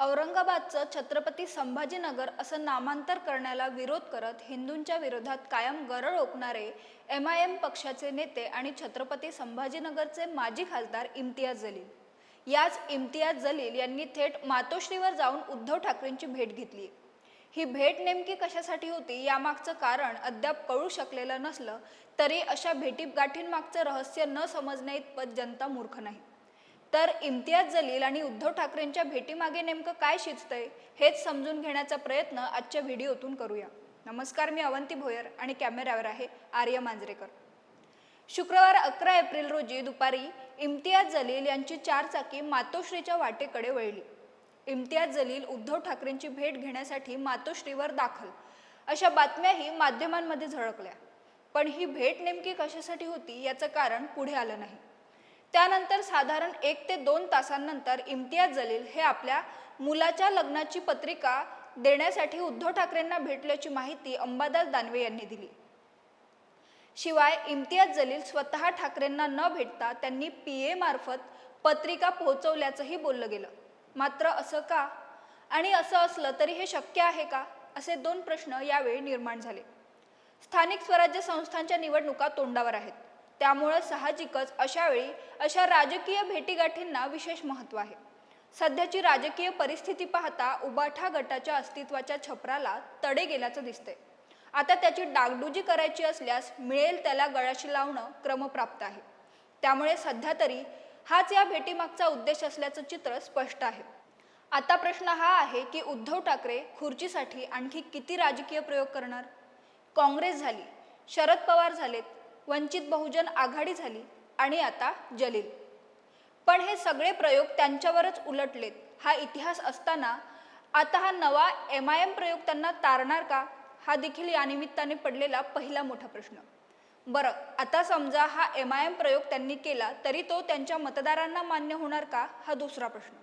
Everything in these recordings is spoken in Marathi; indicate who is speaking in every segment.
Speaker 1: औरंगाबादचं छत्रपती संभाजीनगर असं नामांतर करण्याला विरोध करत हिंदूंच्या विरोधात कायम गरळ ओकणारे एम आय एम पक्षाचे नेते आणि छत्रपती संभाजीनगरचे माजी खासदार इम्तियाज जलील. याच इम्तियाज जलील यांनी थेट मातोश्रीवर जाऊन उद्धव ठाकरेंची भेट घेतली. ही भेट नेमकी कशासाठी होती यामागचं कारण अद्याप कळू शकलेलं नसलं तरी अशा भेटीगाठींमागचं रहस्य न समजण्या इतपत जनता मूर्ख नाही. तर इम्तियाज जलील आणि उद्धव ठाकरेंच्या भेटीमागे नेमकं काय शिजतंय हेच समजून घेण्याचा प्रयत्न आजच्या व्हिडिओतून करूया. नमस्कार मी अवंती भोयर आणि कॅमेऱ्यावर आहे आर्य मांजरेकर. शुक्रवार अकरा एप्रिल रोजी दुपारी इम्तियाज जलील यांची चारचाकी मातोश्रीच्या वाटेकडे वळली. इम्तियाज जलील उद्धव ठाकरेंची भेट घेण्यासाठी मातोश्रीवर दाखल अशा बातम्याही माध्यमांमध्ये झळकल्या. पण ही भेट नेमकी कशासाठी होती याचं कारण पुढे आलं नाही. त्यानंतर साधारण एक ते दोन तासांनंतर इम्तियाज जलील हे आपल्या मुलाच्या लग्नाची पत्रिका देण्यासाठी उद्धव ठाकरेंना भेटल्याची माहिती अंबादास दानवे यांनी दिली. शिवाय इम्तियाज जलील स्वतः ठाकरेंना न भेटता त्यांनी पी ए मार्फत पत्रिका पोहोचवल्याचंही बोललं गेलं. मात्र असं का? आणि असं असलं तरी हे शक्य आहे का? असे दोन प्रश्न यावेळी निर्माण झाले. स्थानिक स्वराज्य संस्थांच्या निवडणुका तोंडावर आहेत. त्यामुळं साहजिकच अशावेळी अशा राजकीय भेटीगाठींना विशेष महत्त्व आहे. सध्याची राजकीय परिस्थिती पाहता उबाठा गटाच्या अस्तित्वाच्या छपराला तडे गेल्याचं दिसतंय. आता त्याची डागडुजी करायची असल्यास मिळेल त्याला गळाशी लावणं क्रमप्राप्त आहे. त्यामुळे सध्या तरी हाच या भेटीमागचा उद्देश असल्याचं चित्र स्पष्ट आहे. आता प्रश्न हा आहे की उद्धव ठाकरे खुर्चीसाठी आणखी किती राजकीय प्रयोग करणार? काँग्रेस झाली शरद पवार झालेत वंचित बहुजन आघाडी झाली आणि आता जलील. पण हे सगळे प्रयोग त्यांच्यावरच उलटलेत. हा इतिहास असताना आता हा नवा एम आय एम प्रयोग त्यांना तारणार का? हा देखील यानिमित्ताने पडलेला पहिला मोठा प्रश्न. बरं आता समजा हा एम आय एम प्रयोग त्यांनी केला तरी तो त्यांच्या मतदारांना मान्य होणार का? हा दुसरा प्रश्न.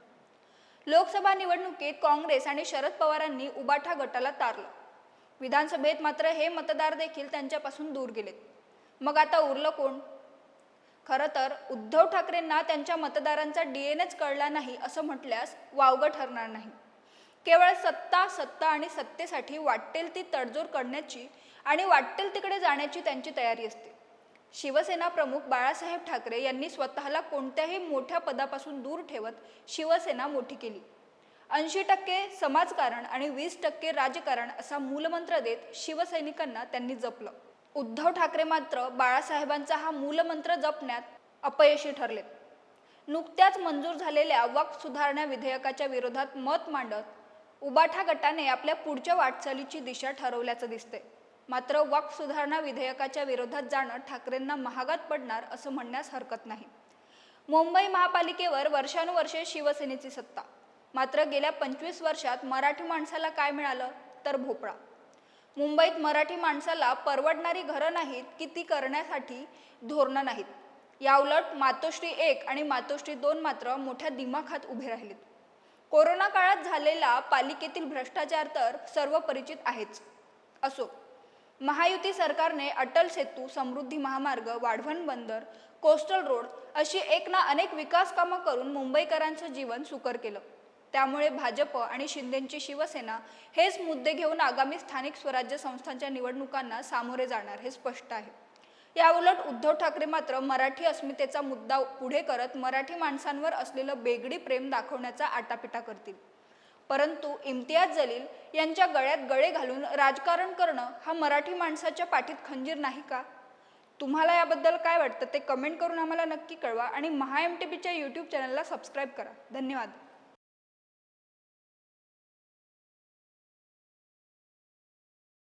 Speaker 1: लोकसभा निवडणुकीत काँग्रेस आणि शरद पवारांनी उबाठा गटाला तारलं. विधानसभेत मात्र हे मतदार देखील त्यांच्यापासून दूर गेलेत. मग आता उरलं कोण? खरं तर उद्धव ठाकरेंना त्यांच्या मतदारांचा डी एन एच कळला नाही असं म्हटल्यास वावगं ठरणार नाही. केवळ सत्ता सत्ता आणि सत्तेसाठी वाटेल ती तडजोड करण्याची आणि वाटेल तिकडे जाण्याची त्यांची तयारी असते. शिवसेना प्रमुख बाळासाहेब ठाकरे यांनी स्वतःला कोणत्याही मोठ्या पदापासून दूर ठेवत शिवसेना मोठी केली. ऐंशी टक्के समाजकारण आणि वीस टक्के राजकारण असा मूलमंत्र देत शिवसैनिकांना त्यांनी जपलं. उद्धव ठाकरे मात्र बाळासाहेबांचा हा मूलमंत्र जपण्यात अपयशी ठरलेत. नुकत्याच मंजूर झालेल्या वक्फ सुधारणा विधेयकाच्या विरोधात मत मांडत उबाठा गटाने आपल्या पुढच्या वाटचालीची दिशा ठरवल्याचं दिसतंय. मात्र वक्फ सुधारणा विधेयकाच्या विरोधात जाणं ठाकरेंना महागात पडणार असं म्हणण्यास हरकत नाही. मुंबई महापालिकेवर वर्षानुवर्षे शिवसेनेची सत्ता. मात्र गेल्या पंचवीस वर्षात मराठी माणसाला काय मिळालं? तर भोपळा. मुंबईत मराठी माणसाला परवडणारी घरं नाहीत की ती करण्यासाठी धोरणं नाहीत. याउलट मातोश्री एक आणि मातोश्री दोन मात्र मोठ्या दिमाखात उभे राहिलेत. कोरोना काळात झालेला पालिकेतील भ्रष्टाचार तर सर्व परिचित आहेच. असो महायुती सरकारने अटल सेतू समृद्धी महामार्ग वाढवण बंदर कोस्टल रोड अशी एक ना अनेक विकास कामं करून मुंबईकरांचं जीवन सुकर केलं. त्यामुळे भाजप आणि शिंदेंची शिवसेना हेच मुद्दे घेऊन आगामी स्थानिक स्वराज्य संस्थांच्या निवडणुकांना सामोरे जाणार हे स्पष्ट आहे. याउलट उद्धव ठाकरे मात्र मराठी अस्मितेचा मुद्दा पुढे करत मराठी माणसांवर असलेलं बेगडी प्रेम दाखवण्याचा आटापिटा करतील. परंतु इम्तियाज जलील यांच्या गळ्यात गळे घालून राजकारण करणं हा मराठी माणसाच्या पाठीत खंजीर नाही का? तुम्हाला याबद्दल काय वाटतं ते कमेंट करून आम्हाला नक्की कळवा आणि महा एम टी पीच्या यूट्यूब चॅनलला सबस्क्राईब करा. धन्यवाद.